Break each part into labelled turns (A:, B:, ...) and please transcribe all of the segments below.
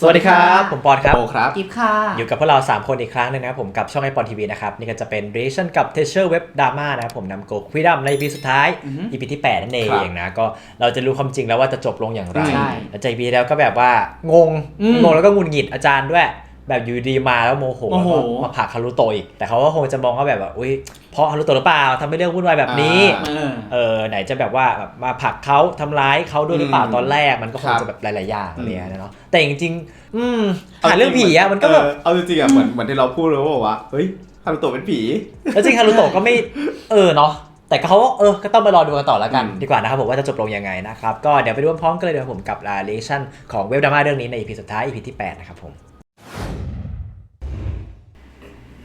A: สวัสดีครับ ผมปอนครับ
B: โอครับ
C: กิฟค่ะ
A: อยู่กับพวกเรา 3 คนอีกครั้งหนึงนะครับผมกับช่องไอปอนทีวีนะครับ นี่ก็จะเป็น reaction กับ t e s t u r e Web Drama นะครับผมนำโกควิดัมใน EP สุดท้าย
C: อือฮึ
A: EP ที่ 8 นั่นเอ
B: ครับ
A: งนะ ก็เราจะรู้ความจริงแล้วว่าจะจบลงอย่างไร
C: ใช่
A: แล้วจาก EP แล้วก็แบบว่างง
C: อืม
A: งงแล้วก็หงุนหงิดอาจารย์ด้วย แบบอยู่ดีมาแล้วโมโห
C: โมโห
A: แล้วก็มาผลักฮารุโตะอีก แต่เขาก็คงจะมองว่าแบบว่าอุ้ยเพราะฮารุโตะหรือเปล่าทำให้เรื่องวุ่นวายแบบนี้
B: อ่า
C: เออ
A: เออไหนจะแบบว่าแบบมาผลักเขาทำร้ายเขาด้วยหรือเปล่า
B: อืม
A: ตอนแรกมันก็คง
B: ครับ
A: จะแบบหลายๆอย่าง
B: อืม
A: อะไรอย่างเงี้ยเนาะแต่จริงๆอืมหาเรื่องผีอะมันก็แบบ
B: เออเอาจริงๆอะเหมือนเหมือนที่เราพูดเลยว่าบอกว่าเฮ้ยฮารุโตะเป็นผี
A: แล้วจริงฮารุโตะก็ไม่เออเนาะแต่เขาเออก็ต้องไปรอดูกันต่อแล้วกัน
B: อืม
A: ดีกว่านะครับผมว่าจะจบลงยังไงนะครับก็เดี๋ยวไปดูพร้อมกันเลยเดี๋ยวผมกับรายเลชั่นของเว็บดราม่าเรื่องนี้ใน EP สุดท้าย EP ที่8นะครับผม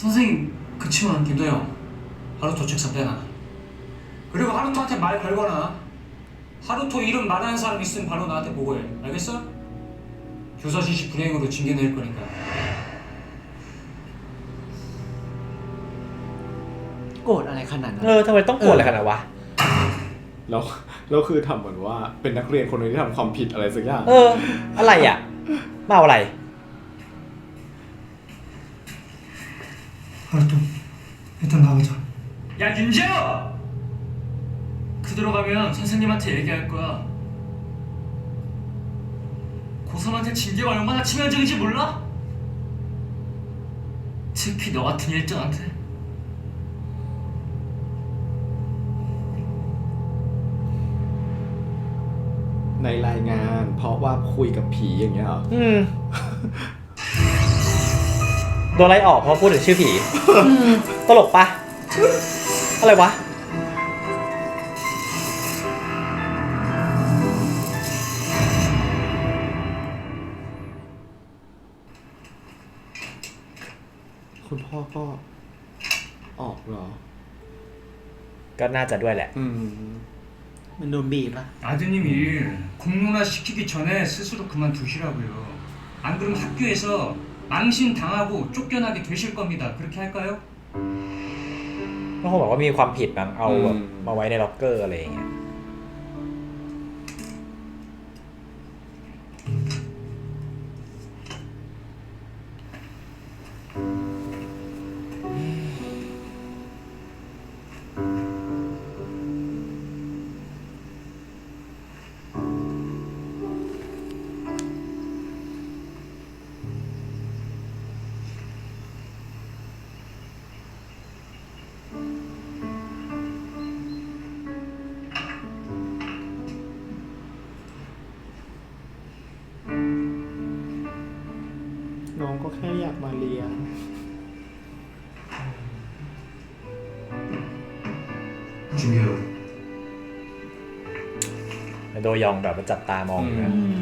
D: 선생님 그치만 김도영 하루토 책상 빼놔 그리고 하루토한테 말 걸거나 하루토 이름 말하는 사람 있으면 바로 나한테 보고해 알겠어? 교사 지시 불이행으로 징계 내릴 거니까
C: โกรธอะไรขนาดนั้น
A: เออทำไมต้องโกรธอะไรขนาดนั้นวะ
B: แล้วแล้วคือทำเหมือนว่าเป็นนักเรียนคนหนึงที่ทำความผิดอะไรสักอย่าง
A: เออ อะไรอ่ะมาเอาอะไร
D: 하루토 일단 나가자 야 윤재호! 그대로 가면 선생님한테 얘기할 거야 고3한테 징계가 얼마나 치명적인지 몰라? 특히 너 같은 일등한테
B: ในรายงาน เพราะว่าคุยกับผีอย่างเงี้ยเหรอ
A: อืม โดนไล่ออกเพราะพูดถึงชื่อผี ตลกปะอะไรวะ
B: คุณพ่อก็ออกเหรอ
A: ก็น่าจะด้วยแหละ
B: อืม
C: มันโดนบีบอะ
D: 아드님 일 공론화 시키기 전에 스스로 그만두시라고요. 안 그러면 학교에서 망신 당하고 쫓겨나게 되실 겁니다. 그렇게 할까요?
A: ก็คงบอกว่ามีความผิดบางเอาแบบ
B: อืม
A: มาไว้ในล็อกเกอร์อะไรอย่างเงี้ย
B: น้องก็แค่อยากมาเรียน
D: 준규
A: โดยองแบบว่าจับตามองอยู่นะ
B: อืม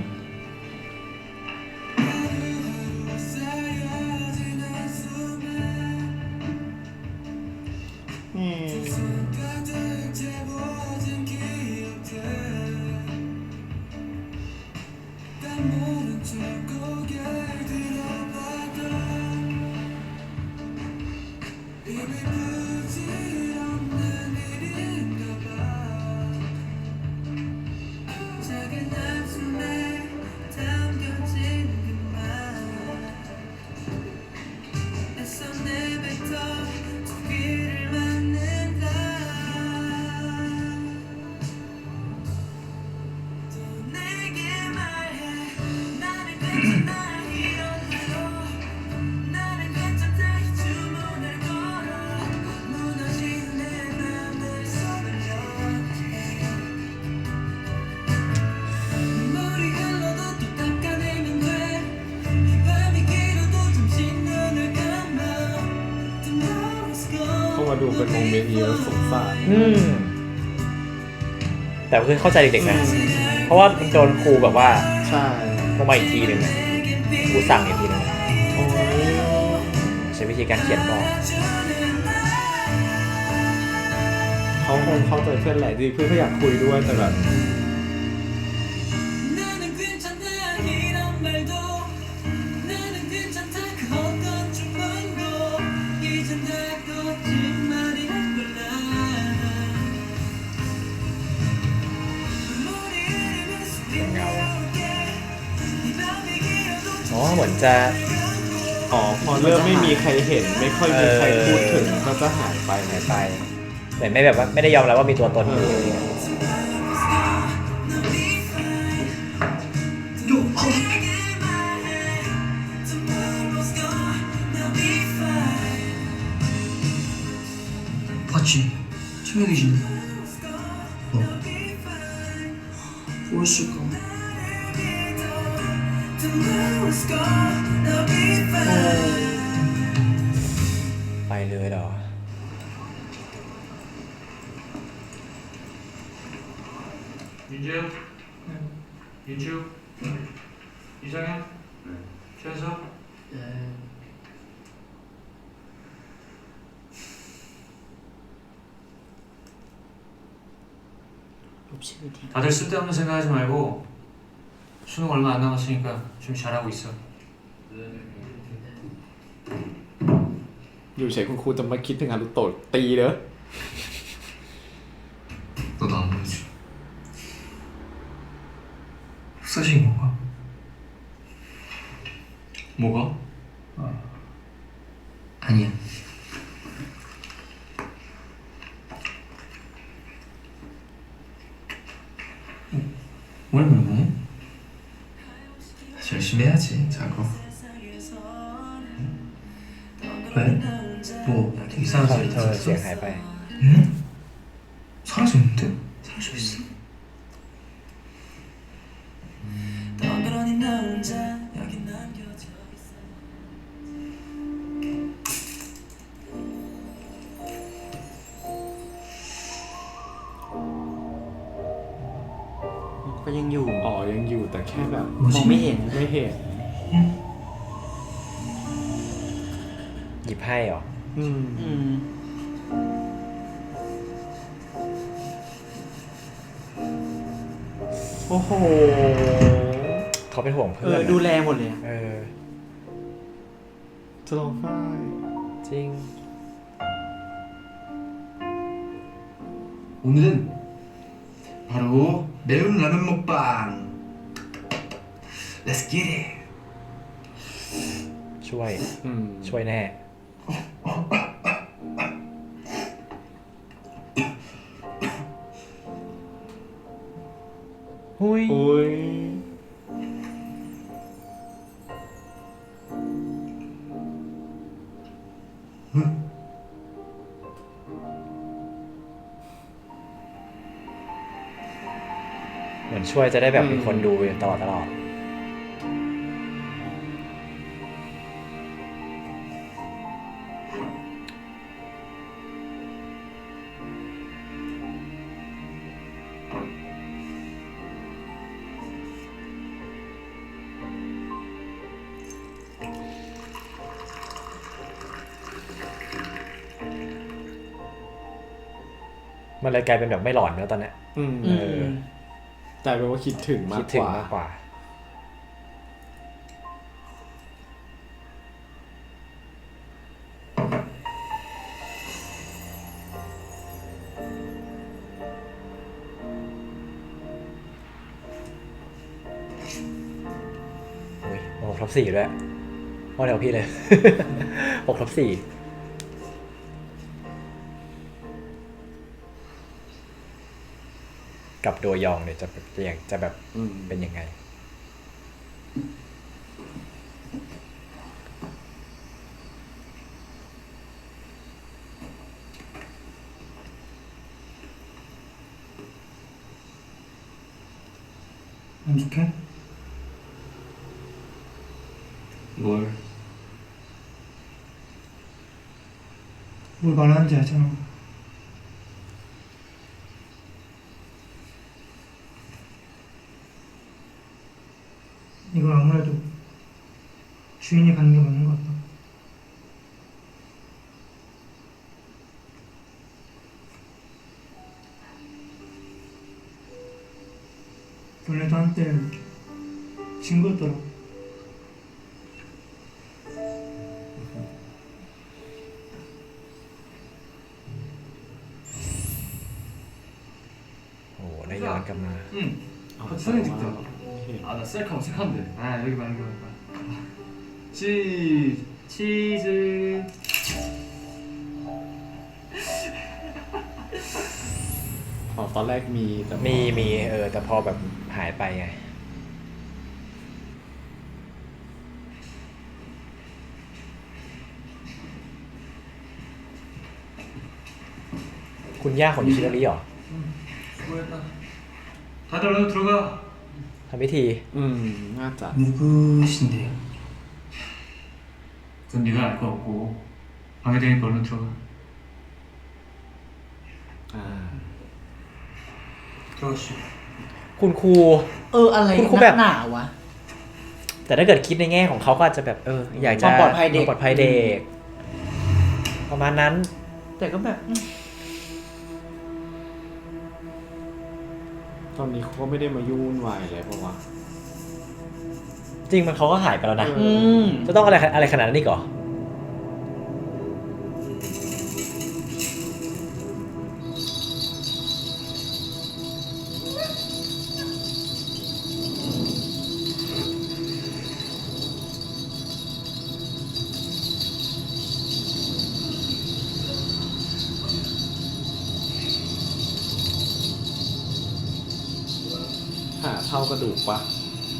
E: 하겠나
B: เป็นโมเมนต์นี้แล้วสงสาร
A: อืม แต่คือเข้าใจเด็กๆนะ เพราะว่ามันโดนครูแบบว่า
B: ใช่
A: ลงมาอีกทีหนึ่งนะ
E: 내겐
A: กูสั่งอีกทีนึงนะ
B: โอ้ย
A: ใช้วิธีการเขียนบอก
B: เขาคงเข้าใจเพื่อนแหละจริงๆเพื่อนก็อยากคุยด้วยแต่แบบ
A: จะ
B: อ๋อพอเริ่มไม่มีใครเห็น ไม่ค่อยมีใครพูดถึงก็จะหายไป
A: หายไปเหมไม่แบบว่าไม่ได้ยอมรับว่ามีตัวตนอยู่
D: パチン、チュメリジン。
E: 美味しいก。
A: ไปเลยเหรอ
D: 윤재요? 윤주? 이상현? 최서?
C: 롭시그 디
D: 다들 쓸데없는 생각하지 말고 수능 얼마 안 남았으니까 좀 잘하고 있어
B: อยู่เฉยคุณครูจะมาคิดถึงฮารุโตะตีเด้อ
D: 왜? 뭐 이상한 소리 들었어? 사라졌는데?
E: 살 수 있어.
C: เขา
A: เป็นห่วง
C: เอ
A: เพื่อ
C: อน ดูแลหมดเลยอะ
A: เออ
B: จะร้องไห้
A: จริง
F: 오늘은 바로 매운 라면 먹방. Let's get it.
A: ช่วย
B: อืม
A: ช่วยแน่ หุย
B: โอ้ย
A: ช่วยจะได้แบบมีคนดูอยู่ตลอดตลอดมันเลยกลายเป็นแบบไม่หลอนแล้วตอนเนี้ย
B: อืม
C: อืม
B: แต่เป็นว่าคิดถึงมา
A: คิ
B: ก
A: ดถึ
B: ก
A: ง
B: ว่า
A: มากกว่าอุ้ยหกทับสี่ด้วยว่าเดี๋ยวพี่เลย หกทับสี่ กับโดยองเนี่ยจะเป็นจะอย่างจะแบบ
B: อืม
A: เป็นยังไง
D: 만족해?
F: 뭘?
D: 뭘 말하는지 알잖아 이걸 아무래도
G: 주인이 가는 게 맞는 것 같다. 원래도 한때 친구였더라.
A: 오, ได้ย้อนกลับมา
F: 응
B: เอา
F: 아, 사진 찍자
B: เห็น
F: 아 나 셀카 어색한데 아 여기 봐 여기 봐 여기 봐 치... 치즈
B: พอตอนแรกมีแต่พอ
A: มีมีเออ แต่พอแบบหายไปไง คุณย่าของยูชิโนริเหรอ
D: 수고했다 다들 얼른 들어가
A: ทำพิธี
B: อืม น่าจะ
C: 누구신데요?
D: 그건 네가 알 거 없고 방해되니까 얼른 들어가
B: อ่า
D: 들어가시죠
A: คุณครู
C: เอออะไร
A: คุณครู
C: นั
A: แบ
C: ก
A: บ
C: หนาวะ
A: แต่ถ้าเกิดคิดในแง่ของเขาก็อาจจะแบบเออ อยากจะ
C: ความปลอดภัยเด็ก
A: ความปลอดภัยเด็ก ประมาณนั้น
C: แต่ก็แบบอืม
B: ตอนนี้เขาก็ไม่ได้มายุ่งวุ่นวายอะไรเพราะว่า
A: จริงมันเขาก็หายไปแล้วนะ
C: อืม
A: จะต้องอะไรอะไรขนาดนั้นอีกเหรอ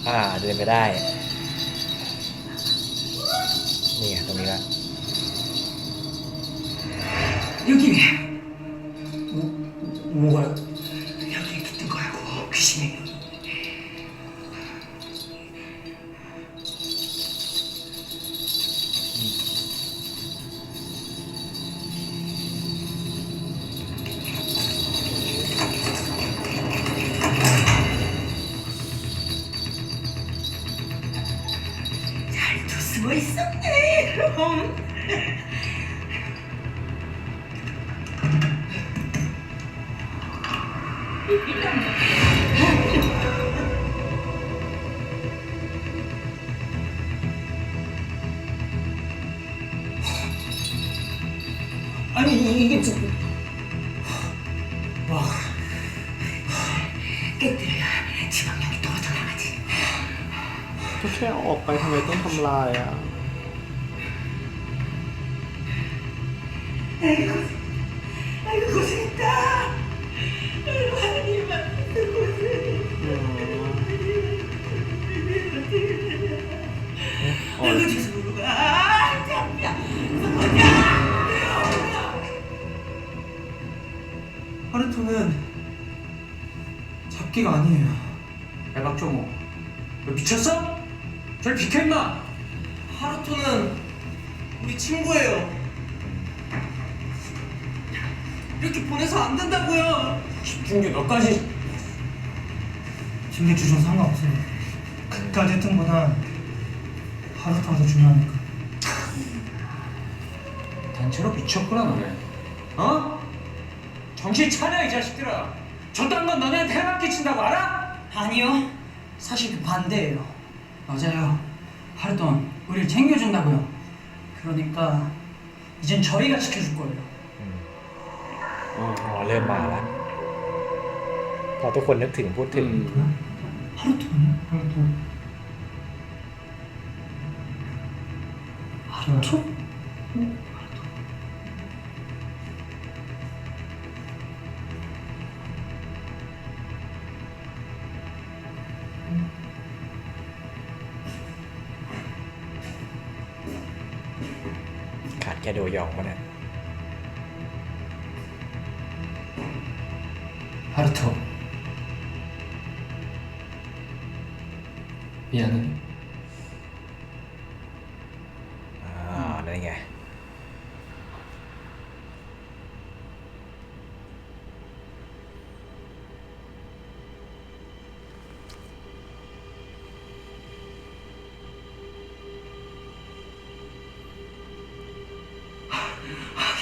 A: ่า
B: เดิ
A: นไปได้ นี่ตรงนี้ละ
E: You give me. 아니 이- 이게 좀 와. 깨뜨려야 지방력이 떨어져 나가지
B: ก็แค่เอาออกไปทำไมต้องทำลายอ่ะ
E: 아이고 아이고 고생했다 아이고 하나님만 고생
B: อ๋อ
E: 아이고
G: 하루토는 잡기가 아니에요.
D: 야 박종호 너 미쳤어? 저리 비켜 임마
G: 하루토는 우리 친구예요. 이렇게 보내서 안 된다고요.
D: 김준규 너까지
G: 징계 주셔도 상관없어요. 그까지 했던 보단 하루토가 더 중요하니까.
D: 단체로 미쳤구나 너네 어? 정신 차려 이 자식들아 저딴 건 너네한테 해만 끼친다고 알아?
C: 아니요. 사실 그 반대예요. 맞아요. 하루돈 우리를 챙겨준다고요. 그러니까 이젠 저희가 지켜줄 거예요.
B: อ๋อ
A: อ๋อ เริ่มมาแล้ว พอทุกคนนึกถึงพูดถึ
B: อื
A: ง
B: ม
G: 하루토는 하루토. 하루토?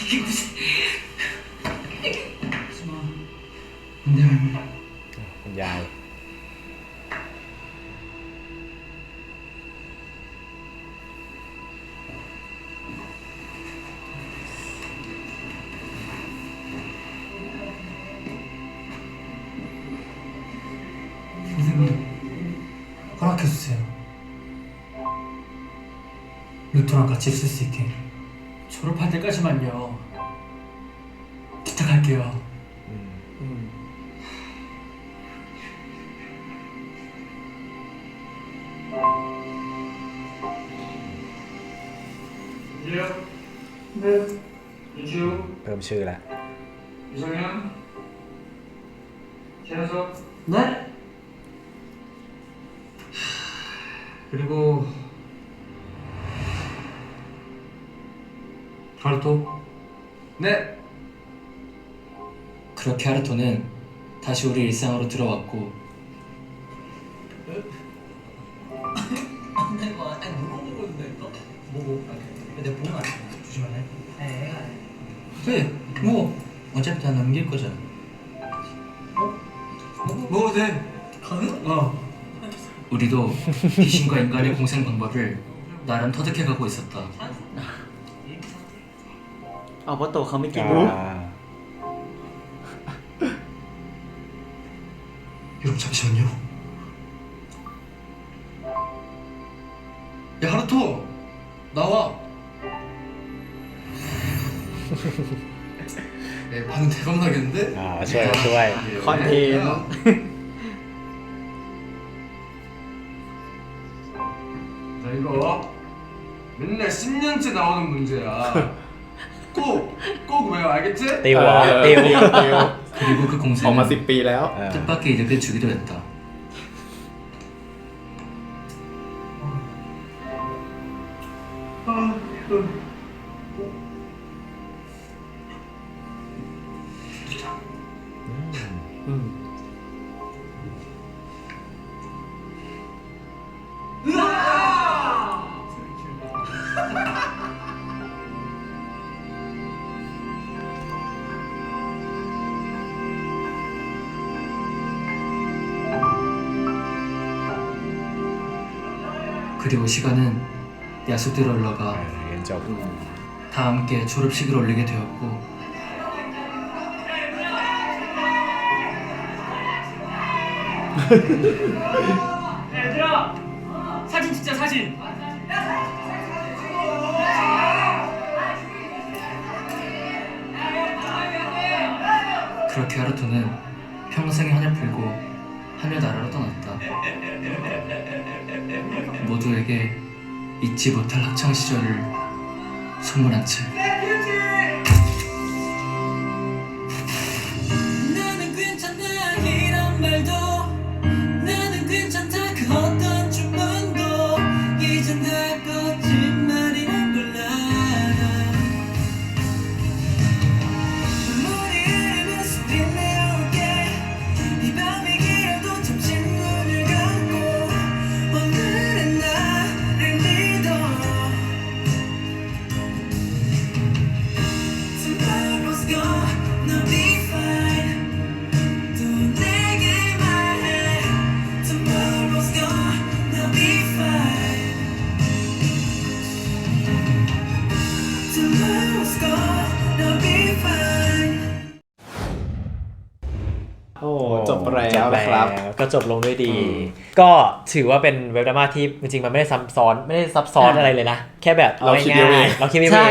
D: 이게 무슨
H: อันเดียว
A: คุณยาย
I: 선생님 허락해주세요 루토랑 같이 있을 수 있게
H: 졸업할 때까지만요. 부탁할게요.
F: 네. 셋,
A: 이지우, 네, 그럼 수요일날
F: 유성현, 최현석,
H: 네?
F: 그리고 갈토. 네.
E: 그렇게 하루토는 다시 우리 일상으로 들어왔고
H: 뭐 음. 어차피 다 넘길 거잖아. 어?
F: 뭐 돼.
H: 가능?
F: 어.
E: 우리도 귀신과 인간의 공생 방법을 나름 터득해가고 있었다.
H: 아 맞다 감이
A: 끼고 아,
I: 여러분 잠시만요.
F: 나겠는데?
A: อ่าช่วยช่วย
F: 컨텐츠 자 이거 맨날 10년째 나오는 문제야 꼭꼭 외워 알겠지?
A: ติวเหรอติว
E: 그리고 그
B: ออกมา
E: 공생은
B: สิบปีแล้ว
A: เออ
E: 뜻밖의 이득을 주기도 했다. 결과가
A: 네, 음,
E: 다 함께 졸업식을 올리게 되었고.
D: 네, 얘들아 사진 찍자 사진.
E: 그렇게 하루토는 평생의 한을 풀고 하늘 나라로 떠났다. 모두에게 잊지 못할 학창 시절을 선물한 채.
A: ก็จบลงด้วยดี
B: อืม
A: ก็ถือว่าเป็นเว็บดราม่าที่จริงๆ มันไม่ได้ซับซ้อนไม่ได้ซับซ้อน
H: อ่า
A: อะไรเลยนะ แค่แบบ
B: เราคิดเอง
A: ง่ายๆเราคิดเอง
H: ใช่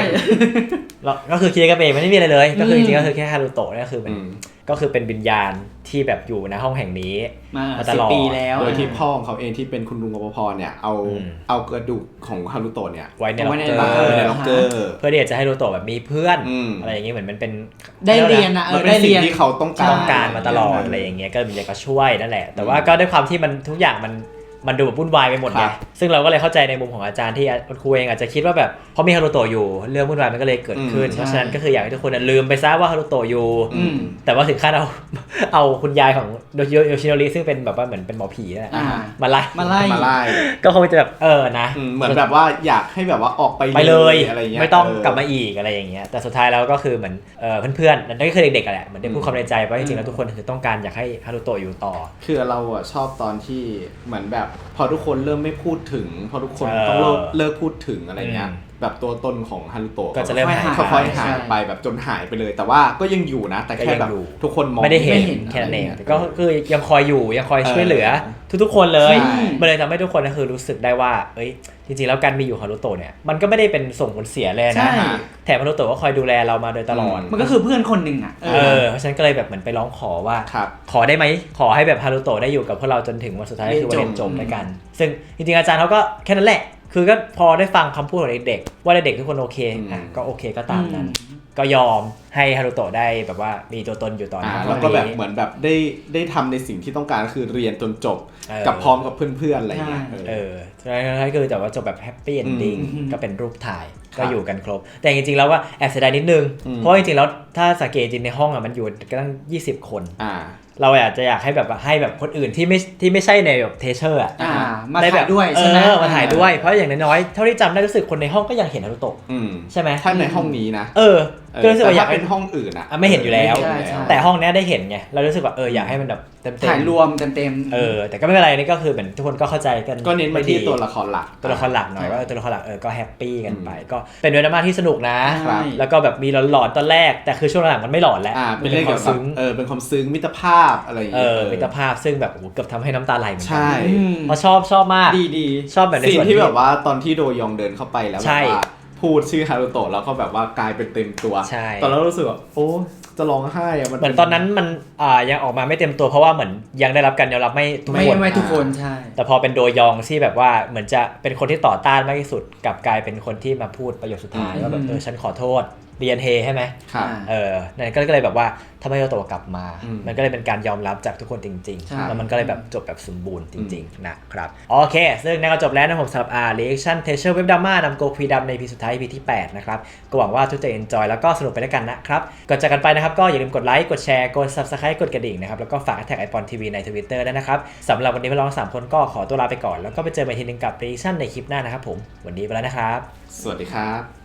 A: เราก็คือคิดกันเองมันไม่มีอะไรเลย ก็คือ
H: อื
A: จ
H: ม
A: ริงๆก็คือแค่ฮารุโตะเนี่ยคือมัน
B: อืม
A: ก็คือเป็นวิญญาณ ที่แบบอยู่ในห้องแห่งนี้
H: มา
A: มาต
H: สิ
A: ล
H: บ
A: อด
H: ปีแล้ว
B: โดยที่พ่อของเขาเองที่เป็นคุณลุงรปภเนี่ยเอา
A: อืม
B: เอากระดูกของฮารุโตะเนี่ย
A: ไว้ใน
H: เอา
A: ล็
H: ไว้
A: อก
H: ใน
A: เกอ
B: เออ
A: ร์
B: ในล็อกเกอร์
A: เพื่อที่จะให้ฮารุโตะแบบมีเพื่อน
B: อืม
A: อะไรอย่างเงี้ยเหมือนมันเป็น
H: ได้เรียนอะเอ
B: มัน
H: อ
B: เป็น
H: ได้
B: สิ่
H: เรี
B: ง
H: ยน
B: ที่เขาต้องการ
A: ต้องการมาตลอดอะไรอย่างเงี้ยก็มีก็ช่วยนั่นแหละ แต่ว่าก็ด้วยความที่มันทุกอย่างมัน มันดูแบบวุ่นวายไปหมด
B: ค
A: ไง
B: รับ
A: ซึ่งเราก็เลยเข้าใจในมุมของอาจารย์ที่คุณครูเองอาจจะคิดว่าแบบเพราะมีฮารุโตะอยู่เรื่องวุ่นวายมันก็เลยเกิดขึ้น
B: อืม
A: เพราะฉะนั้นก็คืออยากให้ทุกคนน่ะลืมไปซะว่าฮารุโตะอยู่
B: อืม
A: แต่ว่าถึงขั้นเอา เอาคุณยายของโดโยชิโนริซึ่งเป็นแบบว่าเหมือนเป็นหมอผีนั่นแหละ
H: อ่า
A: มาไล่
H: มาไล่
B: มาไล่
A: ก็คงจะแบบเออนะ
B: อืมเหมือนแบบว่าอยากให้แบบว่าออกไป
A: ไปเลย
B: อะไรเงี้ย
A: ไม่ต้อง
B: เก
A: ลับมาอีกอะไรอย่างเงี้ยแต่สุดท้ายแล้วก็คือเหมือนเออเพื่อนๆนั่นก็คือเด็กๆอะแหละเหมือนได้พูดความในใจว่าจริงๆแล้วทุกคนคือต้องการอยากให้ฮารุโตะอยู่ต่อ
B: คือเราอะชอบตอนที่เหมือนแบบพอทุกคนเริ่มไม่พูดถึง พอทุกคน
A: เออ
B: ต้องเลิกเลิกพูดถึงอะไรเงี้ย
A: อืม
B: แบบตัวตนของฮารุโตะ
A: ก็จะเริ่มหาย
B: ค่อยๆ
H: ใช่
B: หายไปแบบจนหายไปเลย แต่ว่าก็ยังอยู่นะ แต่
A: ก็
B: แค่
A: ยัง
B: แบบ
A: อยู่
B: ทุกคนมอง
A: ไม่ได้เห็น
H: ไม่เห็น
A: แค่นั้นเอง
B: อะไรเงี้ย
A: ก็คือยังคอยอยู่ยังคอยช่วยเหลือ
B: เอ
A: ทุกๆคนเลย
B: ใช่
A: มันเลยทำให้ทุกคนก็คือรู้สึกได้ว่า เอ้ย จริงๆ แล้วการมีอยู่ของฮารุโตะเนี่ย มันก็ไม่ได้เป็นส่งผลเสียเลย
H: ใช่
A: นะ แถมฮารุโตะก็คอยดูแลเรามาโดยตลอด
B: อื
H: มันก็คือเพื่อนคนหนึ่งอะ
A: เออ เพราะฉะนั้นก็เลยแบบเหมือนไปร้องขอว่า
B: ครับ
A: ขอได้ไหม ขอให้แบบฮารุโตะได้อยู่กับพวกเราจนถึงวันสุดท้ายคือวันเรียนจบ
H: เรียนจบ
A: ด้วยกัน ซึ่งจริงๆ อาจารย์เขาก็แค่นั้นแหละ คือก็พอได้ฟังคำพูดของเด็กๆว่าเด็กๆทุกคนโอเค
B: อืม
A: อะก็โอเคก็ตามนั้นก็ยอมให้ฮารุโตะได้แบบว่ามีตัวตนอยู่ตอน
B: อ่า
A: นั้น
B: แล้วก็แบบเหมือนแบบได้ได้ทำในสิ่งที่ต้องการก็คือเรียนจนจบ
A: เออ
B: กับพร้อมกับเพื่อนๆอะไรเงี้ย
H: ใช่
A: เออสุดท้ายก็คือแต่ว่าจบแบบแฮปปี้เอนดิ้ง
H: อืม
A: ก็เป็นรูปถ่าย
B: ครับ
A: ก็อยู่กันครบ แต่จริงๆแล้วว่าแอบเสียดายนิดนึง
B: อืม
A: เพราะว่าจริงๆแล้วถ้าสังเกตจริงในห้องอะมันอยู่กันตั้ง 20 คน
B: อ่า
A: เราอาจจะอยากให้แบบว่าให้แบบคนอื่นที่ไม่ที่ไม่ใช่ในแบบเทเชอร์อะ
H: อ่ามา
A: ได้แบ
H: ถ่า
A: บ
H: ยด้วยใช่ไหม
A: เออมาถ่ายด้วยเพราะอย่างน้อยๆเท่าที่จำได้รู้สึกคนในห้องก็ยังเห็นนารุโตะ
B: อืม
A: ใช่ไหม
B: ถ้าในห้องนี้นะ
A: เออ
B: เออ
A: ก็รู้สึก
B: แต่
A: ว่าอยา
B: ถ้าก
A: ให้
B: เป็นห้องอื่นอะ
A: อะ ไม่เห็นอยู่แล้ว
B: ไม่
H: ใช่
B: เห็นอยู่
H: ใช่
B: แล้ว
A: แต่ห้องเนี้ยได้เห็นไงเรารู้สึกว่าเอออยากให้มันแบบเต็มๆ
H: ถ่ายรวมเต็มๆ
A: เออแต่ก็ไม่เป็นไรนี่ก็คือเหมือนทุกคนก็เข้าใจกัน
B: ก็เน้นไปที่
A: ด้
B: ตัวละครหลัก
A: ตัวละครหลักหน่อยว่าเออตัวละครหลักเออก็แฮปปี้กันไป
B: อืม
A: ก็เป็นเวลามาที่สนุกนะ
H: ใช่
A: แล้วก็แบบมีหลอนๆตอนแรก แต่คือช่วงหลังมันไม่หลอนแล้ว
B: อ่าเป็นเรื่อง
A: ค
B: เกี่
A: วายม
B: วกับ
A: ซึ้ง
B: เออเป็นความซึ้งมิตรภาพอะไรอย่าง
A: เอ
B: เงี้ย
A: อมิตรภาพซึ่งแบบโอ้โหเกือบทำให้น้ำตาไหลเหมือนกั
B: ใช่
H: อืม
A: เพราะชอบชอบมาก
H: ดีดี
A: ชอบแบบใน
B: สิ่
A: ส่
B: ง
A: วน
B: ที่แบบว่าตอนที่โดยองเดินเข้าไปแล้วแบ
A: ใช่
B: บว่า พูดชื่อฮารุโตะแล้วก็แบบว่ากลายเป็นเต็มตัว
A: ใช่
B: ตอนนั้นรู้สึกว่าโอ้จะร้องไห้อะมัน
A: เหมือนตอนนั้นมันอ่ายังออกมาไม่เต็มตัวเพราะว่าเหมือนยังได้รับการยอมรับไม่ทุก
H: ไม่
A: คน
H: ไม่ทุกคนใช่
A: แต่พอเป็นโดยองที่แบบว่าเหมือนจะเป็นคนที่ต่อต้านมากที่สุดกลับกลายเป็นคนที่มาพูดประโยคสุดท้าย
H: อืม
A: ว่าแบบเออฉันขอโทษ เรียนเฮใช่ไหม
B: ครับ
H: อ่า
A: เออนั่นก็เลยแบบว่าทำให้เราโตกลับมา
B: อืม
A: มันก็เลยเป็นการยอมรับจากทุกคนจริง
H: ใช่
A: ๆ แล้วมันก็เลยแบบจบแบบสมบูรณ์จริง ๆ นะครับ โอเค ซึ่งนั่นก็จบแล้วนะผมสำหรับ R Reaction t e a c h e r Web Drama นำโกคุยดำใน EP สุดท้าย EP ที่ 8 นะครับ ก็หวังว่าทุกจะ enjoy แล้วก็สนุกไปด้วยกันนะครับ ก่อนจากกันไปนะครับ ก็อย่าลืมกดไลค์ กดแชร์ กด subscribe กดกระดิ่งนะครับ แล้วก็ฝากแท็กไอปอนทีวีใน Twitter ด้วยนะครับสำหรับวันนี้พวกเราทั้งสามคนก็ขอตัวลาไปก่อนแล้วก็ไปเจอกันอีกทีหนึงกับ Reaction ในคลิปหน้านะครับผมวันนี้ไปแล้วนะครับ
B: สวัสดีครับ